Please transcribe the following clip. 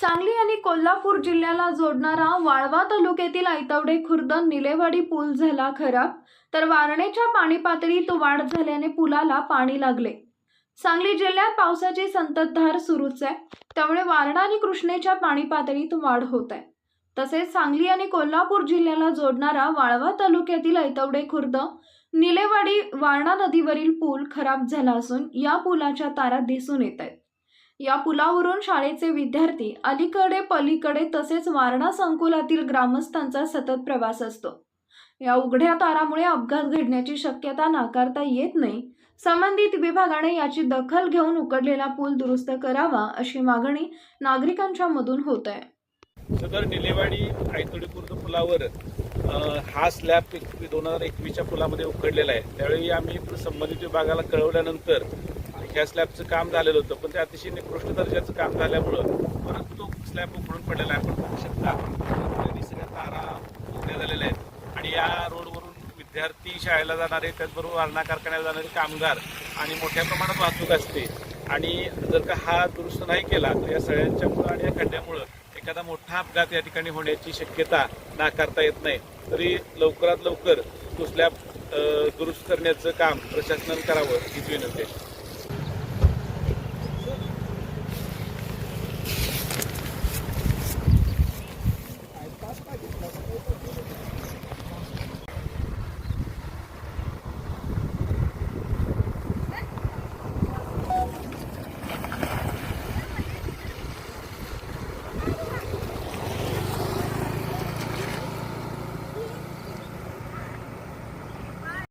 सांगली आणि कोल्हापूर जिल्ह्याला जोडणारा वाळवा तालुक्यातील ऐतवडे खुर्द निलेवाडी पूल झाला खराब. तर वारणेच्या पाणी पातळीत वाढ झाल्याने पुलाला पाणी लागले. सांगली जिल्ह्यात पावसाची संततधार सुरूच आहे. त्यामुळे वारणा आणि कृष्णेच्या पाणी पातळीत वाढ होत आहे. तसेच सांगली आणि कोल्हापूर जिल्ह्याला जोडणारा वाळवा तालुक्यातील ऐतवडे खुर्द निलेवाडी वारणा नदीवरील पूल खराब झाला असून या पुलाच्या तारा दिसून येत आहेत. या पुलावरून शाळेचे विद्यार्थी अलीकडे पलीकडे तसेच वारणा संकुलातील ग्रामस्थांचा सतत प्रवास असतो. या उघड्या तारामुळे अपघात घडण्याची शक्यता नाकारता येत नाही. संबंधित विभागाने याची दखल घेऊन उकडलेला पूल दुरुस्त करावा अशी मागणी नागरिकांच्या मधून होत आहे. सदर निलेवाडी आयतोडी पुलावर हा स्लॅब दोन हजार एकवीसच्या पुलामध्ये उकडलेला आहे. त्यावेळी आम्ही संबंधित विभागाला कळवल्यानंतर ह्या स्लॅबचं काम झालेलं होतं पण ते अतिशय निकृष्ट दर्जाचं काम झाल्यामुळं परत तो स्लॅब उघडून पडलेला आहे. आपण बघू शकता सगळ्या तारा उघड्या झालेल्या आहेत. आणि या रोडवरून विद्यार्थी शाळेला जाणारे त्याचबरोबर वारणा कारखान्याला जाणारे कामगार आणि मोठ्या प्रमाणात वाहतूक असते. आणि जर का हा दुरुस्त नाही केला तर या सगळ्यांच्यामुळं आणि या खड्ड्यामुळं एखादा मोठा अपघात या ठिकाणी होण्याची शक्यता नाकारता येत नाही. तरी लवकरात लवकर तो स्लॅब दुरुस्त करण्याचं काम प्रशासनानं करावं हीच विनंती आहे.